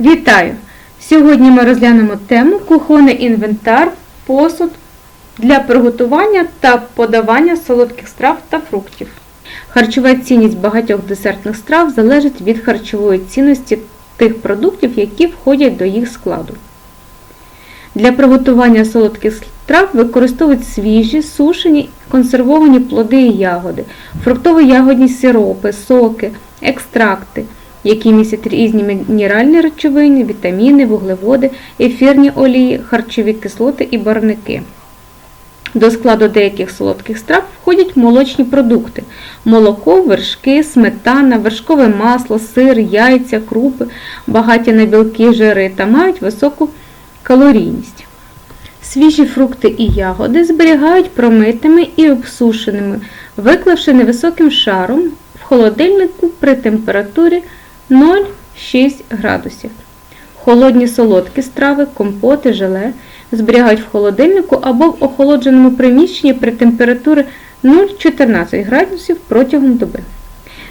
Вітаю! Сьогодні ми розглянемо тему кухонний інвентар, посуд для приготування та подавання солодких страв та фруктів. Харчова цінність багатьох десертних страв залежить від харчової цінності тих продуктів, які входять до їх складу. Для приготування солодких страв використовують свіжі, сушені, консервовані плоди і ягоди, фруктово-ягодні сиропи, соки, екстракти, які містять різні мінеральні речовини, вітаміни, вуглеводи, ефірні олії, харчові кислоти і барвники. До складу деяких солодких страв входять молочні продукти: молоко, вершки, сметана, вершкове масло, сир, яйця, крупи, багаті на білки, жири та мають високу калорійність. Свіжі фрукти і ягоди зберігають промитими і обсушеними, виклавши невисоким шаром в холодильнику при температурі 0,6 градусів. Холодні солодкі страви, компоти, желе зберігають в холодильнику або в охолодженому приміщенні при температурі 0,14 градусів протягом доби.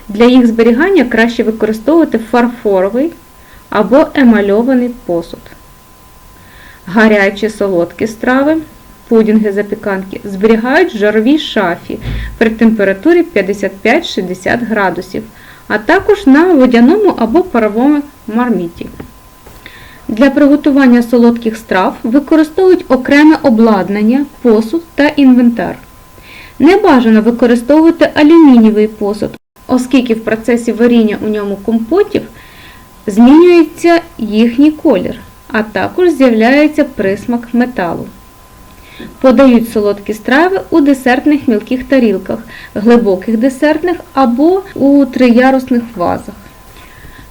Для їх зберігання краще використовувати фарфоровий або емальований посуд. Гарячі солодкі страви, пудінги запіканки зберігають в жаровій шафі при температурі 55-60 градусів, а також на водяному або паровому марміті. Для приготування солодких страв використовують окреме обладнання, посуд та інвентар. Не бажано використовувати алюмінієвий посуд, оскільки в процесі варіння у ньому компотів змінюється їхній колір, а також з'являється присмак металу. Подають солодкі страви у десертних мілких тарілках, глибоких десертних або у триярусних вазах.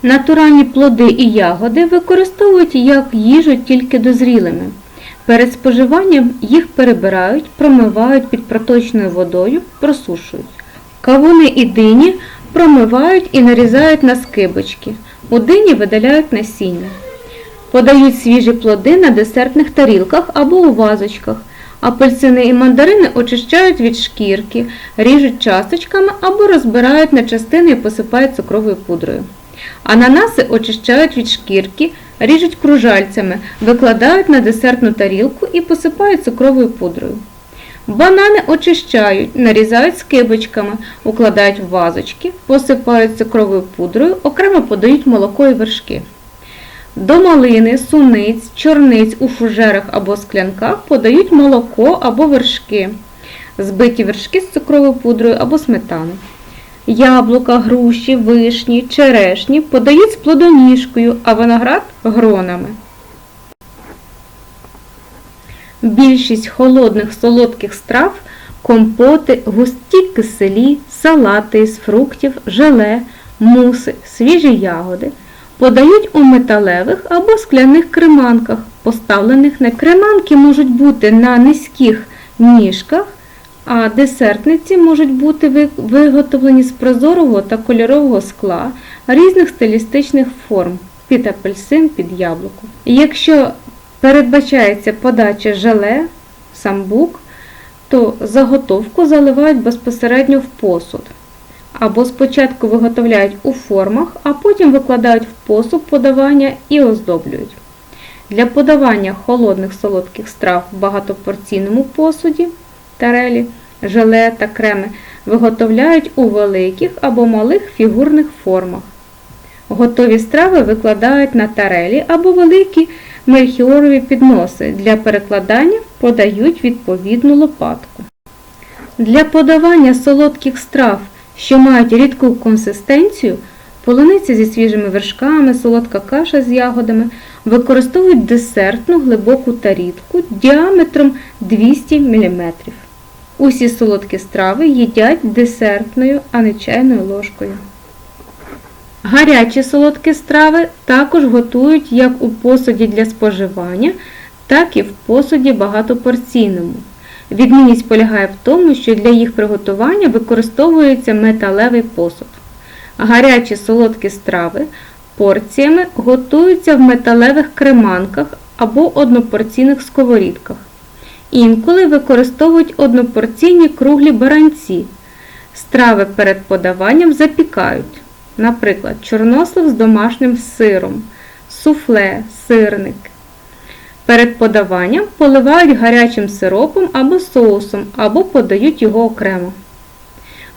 Натуральні плоди і ягоди використовують як їжу тільки дозрілими. Перед споживанням їх перебирають, промивають під проточною водою, просушують. Кавуни і дині промивають і нарізають на скибочки. У дині видаляють насіння. Подають свіжі плоди на десертних тарілках або у вазочках. Апельсини і мандарини очищають від шкірки, ріжуть часточками або розбирають на частини і посипають цукровою пудрою. Ананаси очищають від шкірки, ріжуть кружальцями, викладають на десертну тарілку і посипають цукровою пудрою. Банани очищають, нарізають скибочками, укладають в вазочки, посипають цукровою пудрою, окремо подають молоко і вершки. До малини, суниць, чорниць у фужерах або склянках подають молоко або вершки, збиті вершки з цукровою пудрою або сметани. Яблука, груші, вишні, черешні подають з плодоніжкою, а виноград гронами. Більшість холодних солодких страв компоти, густі киселі, салати з фруктів, желе, муси, свіжі ягоди подають у металевих або скляних креманках, поставлених на креманки можуть бути на низьких ніжках, а десертниці можуть бути виготовлені з прозорого та кольорового скла різних стилістичних форм під апельсин, під яблуко. Якщо передбачається подача желе, самбук, то заготовку заливають безпосередньо в посуд. Або спочатку виготовляють у формах, а потім викладають в посуд подавання і оздоблюють. Для подавання холодних солодких страв в багатопорційному посуді тарелі, желе та креми виготовляють у великих або малих фігурних формах. Готові страви викладають на тарелі або великі мельхіорові підноси. Для перекладання подають відповідну лопатку. Для подавання солодких страв, що мають рідку консистенцію, полуниця зі свіжими вершками, солодка каша з ягодами, використовують десертну глибоку тарілку діаметром 200 мм. Усі солодкі страви їдять десертною, а не чайною ложкою. Гарячі солодкі страви також готують як у посуді для споживання, так і в посуді багатопорційному. Відмінність полягає в тому, що для їх приготування використовується металевий посуд. Гарячі солодкі страви порціями готуються в металевих креманках або однопорційних сковорідках. Інколи використовують однопорційні круглі баранці. Страви перед подаванням запікають, наприклад, чорнослив з домашнім сиром, суфле, сирник. Перед подаванням поливають гарячим сиропом або соусом, або подають його окремо.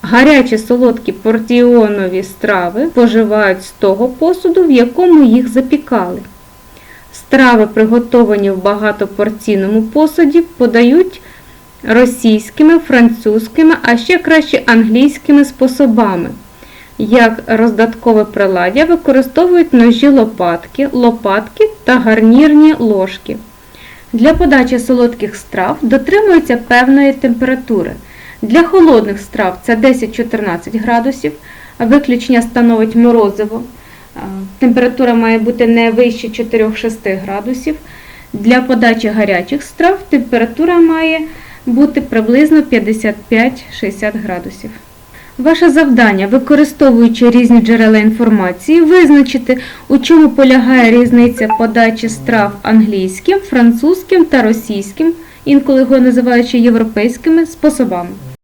Гарячі солодкі портіонові страви поживають з того посуду, в якому їх запікали. Страви, приготовані в багатопорційному посуді, подають російськими, французькими, а ще краще англійськими способами. Як роздаткове приладдя використовують ножі лопатки, лопатки та гарнірні ложки. Для подачі солодких страв дотримуються певної температури. Для холодних страв це 10-14 градусів, виключення становить морозиво. Температура має бути не вище 4-6 градусів. Для подачі гарячих страв температура має бути приблизно 55-60 градусів. Ваше завдання, використовуючи різні джерела інформації, визначити, у чому полягає різниця подачі страв англійським, французьким та російським, інколи його називаючи європейськими способами.